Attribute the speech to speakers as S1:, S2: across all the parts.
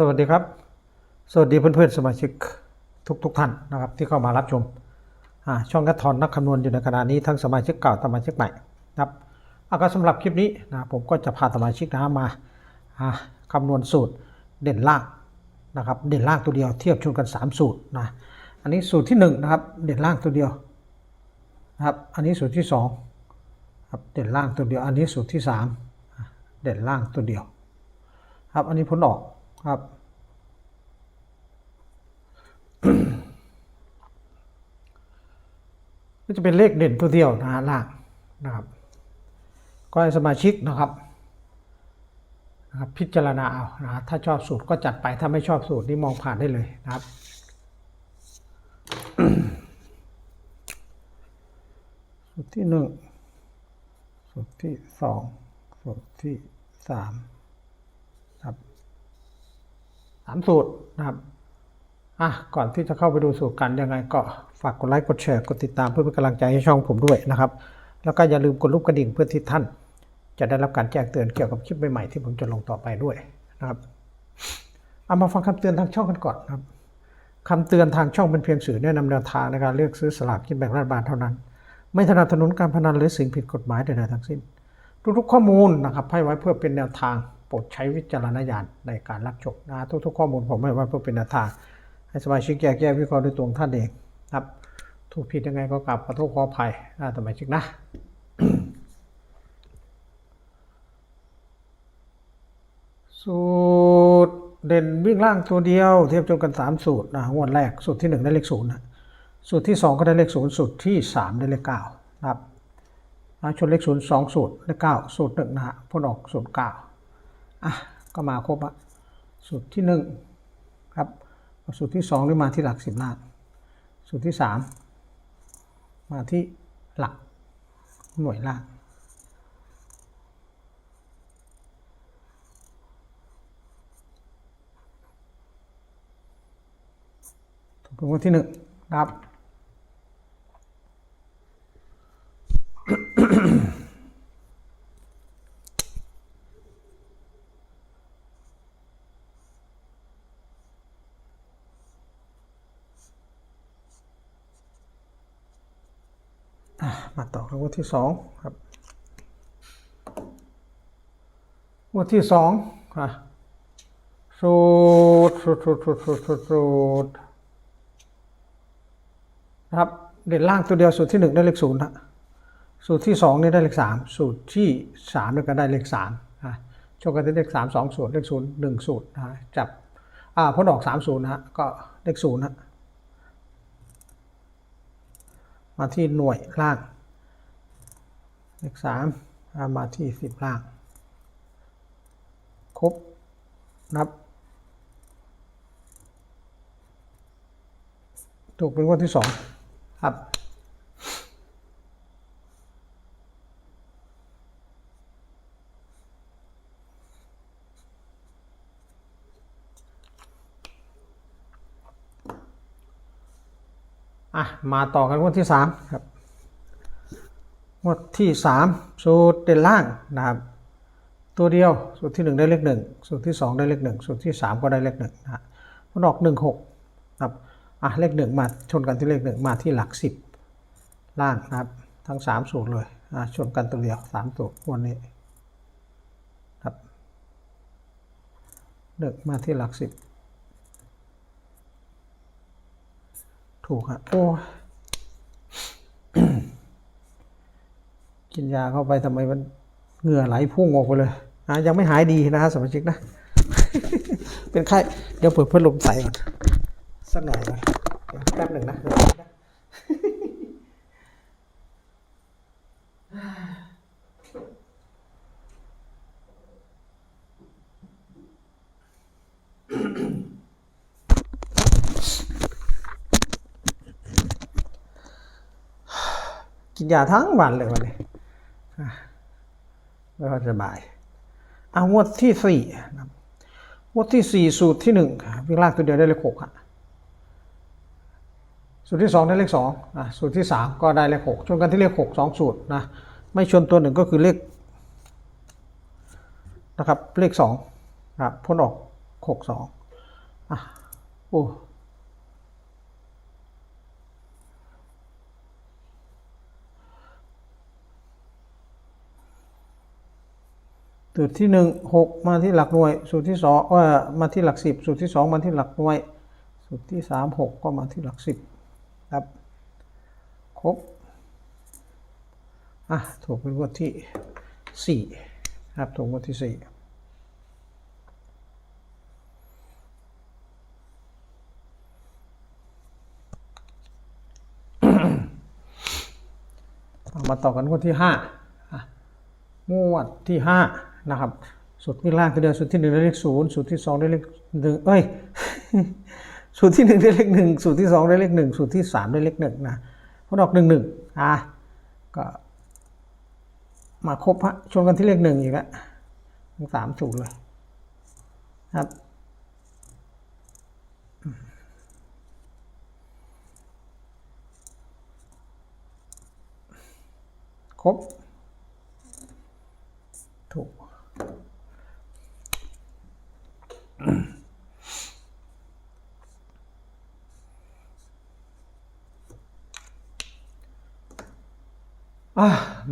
S1: สวัสดีครับ สวัสดีเพื่อนๆสมาชิกทุกๆท่านนะครับ ที่เข้ามารับชม ช่องกระทอนนักคำนวณอยู่ในขณะนี้ทั้งสมาชิกเก่าสมาชิกใหม่นะครับเอาก็สำหรับคลิปนี้นะผมก็จะพาสมาชิกนะมาอ่าคำนวณสูตรเด่นล่างนะครับ เด่นล่างตัวเดียวเทียบชนกัน 3 สูตรนะอันนี้สูตรที่ 1 นะครับ เด่นล่างตัวเดียวนะครับ อันนี้สูตรที่2ครับเด่นล่างตัวเดียว อันนี้สูตรที่ 3 เด่นล่างตัวเดียว ครับอันนี้ผลออก ครับ ก็จะเป็นเลขเด่นตัวเดียวนะฮะล่างนะครับ ก็ให้สมาชิกนะครับนะครับ พิจารณาเอานะฮะถ้าชอบสูตรก็จัดไปถ้าไม่ชอบสูตรนี่มองผ่านได้เลยนะครับสูตรที่หนึ่งสูตรที่สองสูตรที่สาม สามสูตรนะครับอะก่อนที่จะเข้าไปดูสูตรกันยังไงก็ฝากกดไลค์กดแชร์กดติดตามเพื่อเป็นกำลังใจให้ช่องผมด้วยนะครับ แล้วก็อย่าลืมกดรูปกระดิ่งเพื่อที่ท่าน จะได้รับการแจ้งเตือนเกี่ยวกับคลิปใหม่ๆที่ผมจะลงต่อไปด้วยนะครับเอามาฟังคำเตือนทางช่องกันก่อนครับคำเตือนทางช่องเป็นเพียงสื่อแนะนำแนวทางในการเลือกซื้อสลากกินแบ่งรัฐบาลเท่านั้น ไม่สนับสนุนการพนันหรือสิ่งผิดกฎหมายใดๆทั้งสิ้น ทุกๆข้อมูลนะครับให้ไว้เพื่อเป็นแนวทาง โปรดใช้วิจารณญาณในการรับชมนะทุก ๆ ข้อมูลผมให้ไว้เพื่อเป็นแนวทางให้สมาชิกแยกแยะวิเคราะห์ด้วยตัวท่านเองครับถูกผิดยังไงก็กลับขอโทษขออภัยนะสมาชิกนะสูตรเด่นวิ่งล่างตัวเดียว เทียบจนกันสามสูตรนะงวดแรกสูตรที่หนึ่งได้เลขศูนย์นะสูตรที่สองก็ได้เลขศูนย์สูตรที่สามได้เลขเก้านะครับชนเลขศูนย์สองสูตรเลขเก้าสูตรหนึ่งนะฮะพ้นออกสูตรเก้า อะก็มาครบอะสูตรที่หนึ่งครับ สูตรที่สองได้มาที่หลักสิบล่างสูตรที่สามมาที่หลักหน่วยลางถูกเป็นคนที่หนึ่งนะครับ อะ มาต่อกันงวดที่สองครับงวดที่สองอะสูตรสูตรสูตรสูตรสูตรสูตรสูตรนะครับเด่นล่างตัวเดียวสูตรที่หนึ่งได้เลขศูนย์นะสูตรที่สองนี่ได้เลขสามสูตรที่สามนี่ก็ได้เลขสามอะโชคกันที่เลขสามสองสูตรเลขศูนย์หนึ่งสูตรนะจับอ่าพ้นออกสามศูนย์นะฮะก็เลขศูนย์นะ มาที่หน่วยล่างเลขสามมาที่สิบล่าง ครบ นับ ถูกเป็นวันที่สองครับ อะมาต่อกันวันที่สามครับงวดที่สามสูตรเด่นล่างนะครับ ตัวเดียวสูตรที่หนึ่งได้เลขหนึ่งสูตรที่สองได้เลขหนึ่งสูตรที่สามก็ได้เลขหนึ่งนะฮะมันออกหนึ่งหกครับอะเลขหนึ่งมาชนกันที่เลขหนึ่งมาที่หลักสิบล่างนะครับ ทั้งสามสูตรเลยอะชนกันตัวเดียวสามสูตรวันนี้ครับหนึ่งมาที่หลักสิบ ถูกฮะโอ้ยกินยาเข้าไปทำไมมันเหงื่อไหลพุ่งออกไปเลยอะยังไม่หายดีนะฮะสมาชิกนะ เป็นไข้เดี๋ยวเปิดพัดลมใส่ก่อนสักหน่อยก่อนเดี๋ยวแป๊บหนึ่งนะเดี๋ยวนะ กินยาทั้งวันเลยวันนี้ไม่ค่อยสบายเอางวดที่สี่นะครับงวดที่สี่สูตรที่หนึ่งวิ่งลากตัวเดียวได้เลขหกอะสูตรที่สองได้เลขสองอะสูตรที่สามก็ได้เลขหกชนกันที่เลขหกสองสูตรนะไม่ชนตัวหนึ่งก็คือเลขนะครับเลขสองนะครับพ้นออกหกสองอะโอ้ สูตรที่หนึ่งหกมาที่หลักหน่วย สูตรที่สองว่ามาที่หลักสิบสูตรที่สองมาที่หลักหน่วย สูตรที่สามหกก็มาที่หลักสิบครับ ครบ อะถูกเป็นงวดที่สี่ครับ ถูกงวดที่สี่มาต่อกันงวดที่ห้าอะงวดที่ห้า นะครับสูตรวิ่ล่างตัวเดียวสูตรที่หนึ่งได้เลขศูนย์สูตรที่สองได้เลขหนึ่งเอ้ยสูตรที่หนึ่งได้เลขหนึ่งสูตรที่สองได้เลขหนึ่งสูตรที่สามได้เลขหนึ่งนะพอดอกหนึ่งหนึ่งอะก็มาครบฮะชนกันที่เลขหนึ่งอีกแล้วทั้งสามสูตรเลยครับครบถูก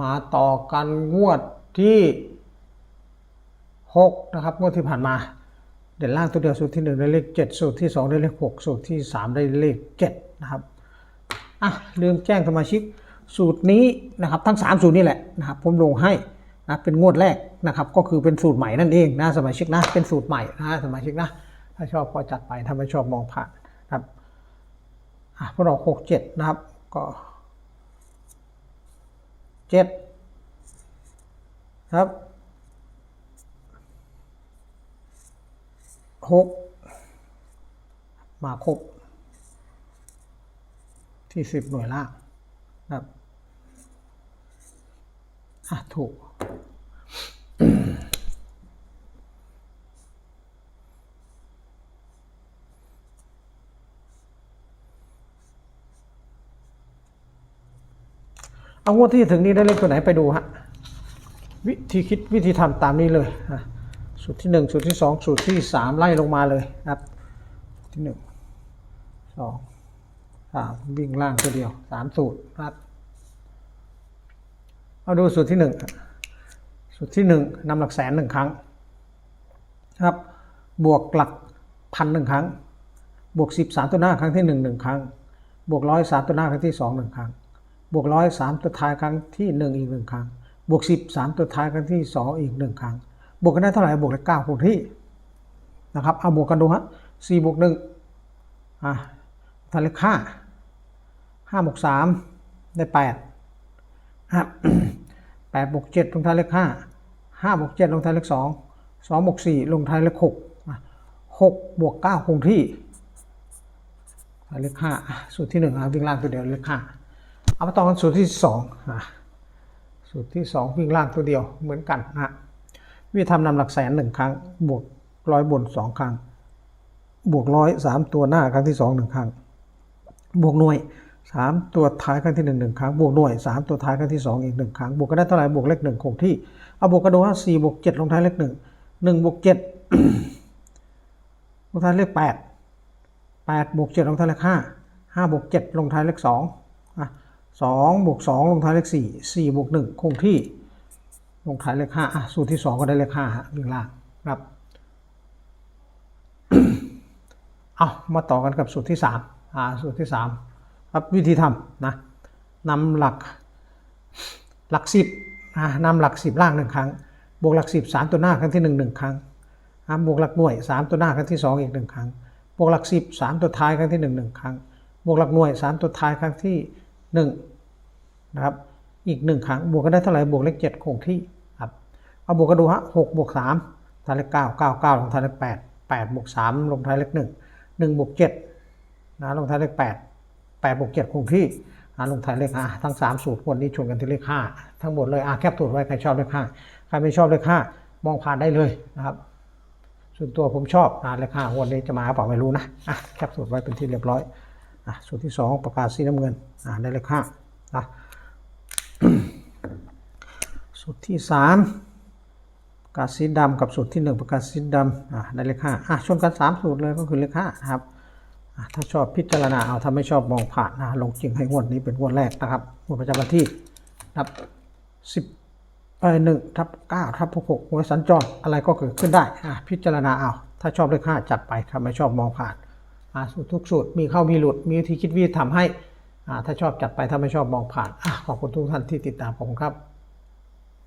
S1: มาต่อกันงวดที่หกนะครับ งวดที่ผ่านมา เด่นล่างตัวเดียวสูตรที่หนึ่งได้เลขเจ็ดสูตรที่สองได้เลขหกสูตรที่สามได้เลขเจ็ดนะครับอะลืมแจ้งสมาชิกสูตรนี้นะครับทั้งสามสูตรนี่แหละนะครับผมลงให้นะเป็นงวดแรกนะครับก็คือเป็นสูตรใหม่นั่นเองนะสมาชิกนะเป็นสูตรใหม่นะสมาชิกนะถ้าชอบก็จัดไปถ้าไม่ชอบมองผ่านนะครับอะพวกเราหกเจ็ดนะครับก็ เจ็ดครับหกมาครบที่สิบหน่วยล่างครับ อะ ถูก เอางวดที่ถึงนี้ได้เลขตัวไหนไปดูฮะวิธีคิดวิธีทำตามนี้เลยนะสูตรที่หนึ่งสูตรที่สองสูตรที่สามไล่ลงมาเลยครับที่หนึ่งสองวิ่งล่างตัวเดียวสามสูตรครับเอาดูสูตรที่หนึ่งสูตรที่หนึ่งนำหลักแสนหนึ่งครั้งครับบวกหลักพันหนึ่งครั้ง บวกสิบสามตัวหน้าครั้งที่หนึ่งหนึ่งครั้ง บวกร้อยสามตัวหน้าครั้งที่สองหนึ่งครั้ง บวกร้อยสามตัวท้ายครั้งที่หนึ่งอีกหนึ่งครั้ง บวกสิบสามตัวท้ายครั้งที่สองอีกหนึ่งครั้ง บวกกันได้เท่าไหร่บวกได้เก้าคงที่นะครับ เอาบวกกันดูฮะสี่บวกหนึ่งอะทานเลขห้าห้าบวกสามได้แปดอะแปดบวกเจ็ดลงท้ายเลขห้าห้าบวกเจ็ดลงท้ายเลขสองสองบวกสี่ลงท้ายเลขหกหกบวกเก้าคงที่เลขห้าสูตรที่หนึ่งอะวิ่งล่างตัวเดียวเลขห้า เอามาต่อกันสูตรที่สองนะสูตรที่สองวิ่งล่างตัวเดียวเหมือนกันนะวิธีทำนำหลักแสนหนึ่งครั้ง บวกร้อยบนสองครั้ง บวกร้อยสามตัวหน้าครั้งที่สองหนึ่งครั้ง บวกหน่วยสามตัวท้ายครั้งที่หนึ่งหนึ่งครั้ง บวกหน่วยสามตัวท้ายครั้งที่สองอีกหนึ่งครั้ง บวกกันได้เท่าไหร่ บวกเลขหนึ่งคงที่ เอาบวกกันดูว่าสี่บวกเจ็ดลงท้ายเลขหนึ่งหนึ่งบวกเจ็ดลงท้ายเลขแปดแปดบวกเจ็ดลงท้ายเลขห้าห้าบวกเจ็ดลงท้ายเลขสองอะ สองบวกสองลงท้ายเลขสี่สี่บวกหนึ่งคงที่ ลงท้ายเลขห้าอะสูตรที่สองก็ได้เลขห้าฮะวิ่งล่างครับเอามาต่อกันกับสูตรที่สามอ่าสูตรที่สามครับวิธีทำนะนำหลักหลักสิบอ่านำหลักสิบล่างหนึ่งครั้ง บวกหลักสิบสามตัวหน้าครั้งที่หนึ่งหนึ่งครั้ง บวกหลักหน่วยสามตัวหน้าครั้งที่สองอีกหนึ่งครั้งบวกหลักสิบสามตัวท้ายครั้งที่หนึ่งหนึ่งครั้งบวกหลักหน่วยสามตัวท้ายครั้งที่ หนึ่งนะครับ อีกหนึ่งครั้ง บวกกันได้เท่าไหร่ บวกเลขเจ็ดคงที่ครับ เอาบวกกันดูฮะหกบวกสามท้ายเลขเก้าเก้าเก้าลงท้ายเลขแปดแปดบวกสามลงท้ายเลขหนึ่งหนึ่งบวกเจ็ดนะลงท้ายเลขแปดแปดบวกเจ็ดคงที่อ่าลงท้ายเลขห้าทั้งสามสูตรวันนี้ชวนกันที่เลขห้าทั้งหมดเลยอ่าแคปสูตรไว้ใครชอบเลขห้าใครไม่ชอบเลขห้ามองผ่านได้เลยนะครับส่วนตัวผมชอบอ่าเลขห้าวันนี้จะมาหรอเปล่าไม่รู้นะอะแคปสูตรไว้เป็นที่เรียบร้อย อะสูตรที่สองประกาศสีน้ำเงินอ่าได้เลขห้าอะสูตรที่สามกาศสีดำกับสูตรที่หนึ่งประกาศสีดำอ่าได้เลขห้าอะชนกันสามสูตรเลยก็คือเลขห้านะครับอะถ้าชอบพิจารณาเอาถ้าไม่ชอบมองผ่านนะลงจริงให้งวดนี้เป็นงวดแรกนะครับงวดประจำวันที่นับสิบเอหนึ่งทับเก้าทับหกหกหวยสัญจรอะไรก็เกิดขึ้นได้อะพิจารณาเอาถ้าชอบเลขห้าจัดไปถ้าไม่ชอบมองผ่าน สูตรทุกสูตรมีเข้ามีหลุดมีวิธีคิดวิธีทำให้ถ้าชอบจัดไปถ้าไม่ชอบมองผ่านอขอบคุณทุกท่านที่ติดตามผมครับ